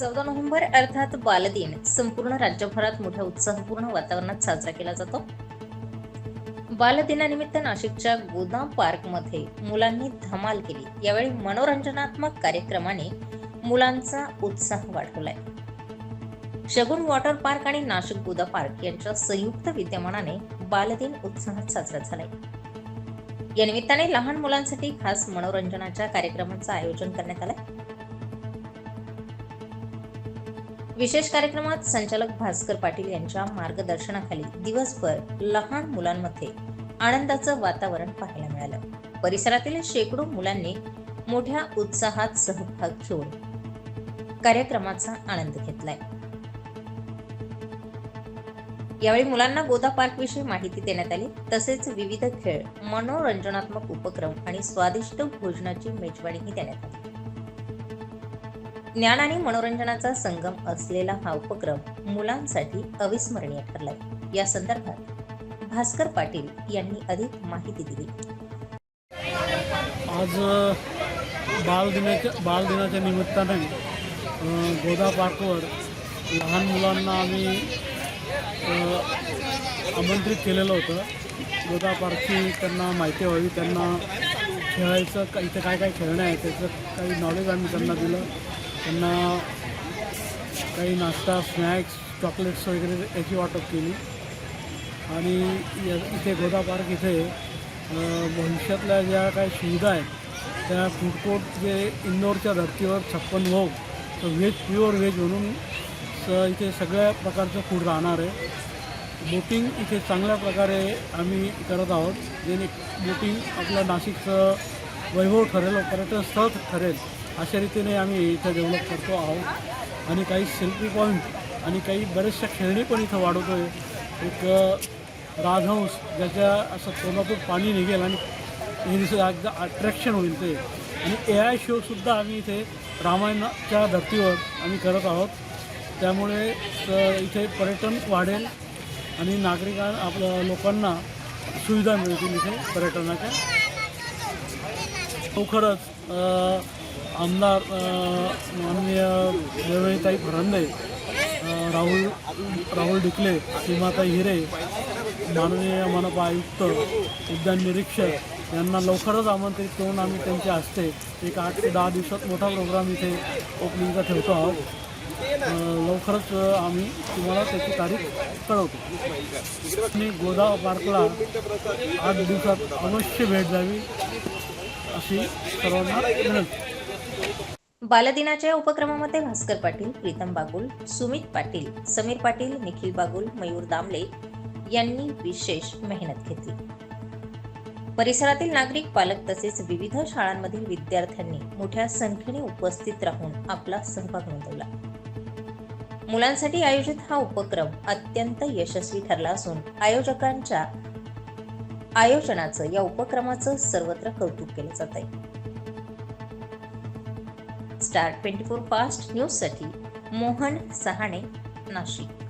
चौदा नोव्हेंबर अर्थात बालदिन. संपूर्ण राज्यभरात मोठ्या उत्साहपूर्ण वातावरणात साजरा केला जातो. बालदिनानिमित्त नाशिकच्या गोदाम पार्कमध्ये मुलांनी धमाल केली. यावेळी मनोरंजनात्मक कार्यक्रमाने मुलांचा उत्साह वाढवलाय. शगुन वॉटर पार्क आणि नाशिक गोदा पार्क यांच्या संयुक्त विद्यमानाने बालदिन उत्साहात साजरा झालाय. या निमित्ताने लहान मुलांसाठी खास मनोरंजनाच्या कार्यक्रमाचं आयोजन करण्यात आलंय. विशेष कार्यक्रमात संचालक भास्कर पाटील यांच्या मार्गदर्शनाखाली दिवसभर लहान मुलांमध्ये आनंदाचं वातावरण पाहायला मिळालं. परिसरातील शेकडो मुलांनी मोठ्या उत्साहात सहभाग घेऊन कार्यक्रमाचा आनंद घेतलाय. यावेळी मुलांना गोदा पार्क विषयी माहिती देण्यात आली. तसेच विविध खेळ मनोरंजनात्मक उपक्रम आणि स्वादिष्ट भोजनाची मेजवानीही देण्यात आली. ज्ञान आणि मनोरंजनाचा संगम असलेला हा उपक्रम मुलांसाठी अविस्मरणीय ठरलाय. या संदर्भात भास्कर पाटील यांनी अधिक माहिती दिली. आज बालदिनाच्या बालदिनाच्या निमित्ताने गोदा पार्कवर लहान मुलांना आम्ही आमंत्रित केलेलं होतं. गोदा पार्कची त्यांना माहिती व्हावी त्यांना खेळायचं इथं काय काय खेळणं आहे त्याचं काही नॉलेज आम्ही त्यांना दिलं. त्यांना काही नाश्ता स्नॅक्स चॉकलेट्स वगैरे याची वाटप केली. आणि या- इथे गोदा पार्क इथे भविष्यातल्या ज्या काही सुविधा आहेत त्या फूड कोर्ट जे इंदोरच्या धर्तीवर छप्पन भोग तर व्हेज प्युअर व्हेज म्हणून स इथे सगळ्या प्रकारचं फूड राहणार आहे. बोटिंग इथे चांगल्या प्रकारे आम्ही करत आहोत. जेणे बोटिंग आपलं नाशिकचं वैभव ठरेल पर्यटन स्थळ ठरेल. अशा रीतीने आम्ही इथं डेव्हलप करतो आहोत. आणि काही सेल्फी पॉईंट आणि काही बऱ्याचशा खेळणी पण इथं वाढवतो आहे एक राजहंस ज्याच्या असं तोंडातून पाणी निघेल आणि हे दिसत एकदा अट्रॅक्शन होईल ते. आणि ए आय शोसुद्धा आम्ही इथे रामायणाच्या धर्तीवर आम्ही करत आहोत. त्यामुळे इथे पर्यटन वाढेल आणि नागरिकां आपल्या लोकांना सुविधा मिळतील इथे पर्यटनाच्या. हो, लवकरच आमदार माननीय देवळीताई फरांदे राहुल राहुल ढिकले सीमाताई हिरे माननीय मनपा आयुक्त उद्यान निरीक्षक यांना लवकरच आमंत्रित करून आम्ही त्यांच्या हस्ते एक आठ ते दहा दिवसात मोठा प्रोग्राम इथे ओपनिंगचा ठेवतो आहोत. लवकरच आम्ही तुम्हाला त्याची तारीख कळवतो. आणि गोदाव पार्कला आठ दिवसात अवश्य भेट द्यावी अशी सर्वांना विनंती. बालदिनाच्या उपक्रमामध्ये भास्कर पाटील प्रीतम बागुल सुमित पाटील समीर पाटील निखिल बागुल मयूर दामले यांनी विशेष मेहनत घेतली. परिसरातील नागरिक पालक तसेच विविध शाळांमधील विद्यार्थ्यांनी मोठ्या संख्येने उपस्थित राहून आपला सहभाग नोंदवला. मुलांसाठी आयोजित हा उपक्रम अत्यंत यशस्वी ठरला असून आयोजकांच्या आयोजनाचं या उपक्रमाचं सर्वत्र कौतुक केलं जात आहे स्टार ट्वेंटी फोर फास्ट न्यूजसाठी मोहन सहाणे नाशिक.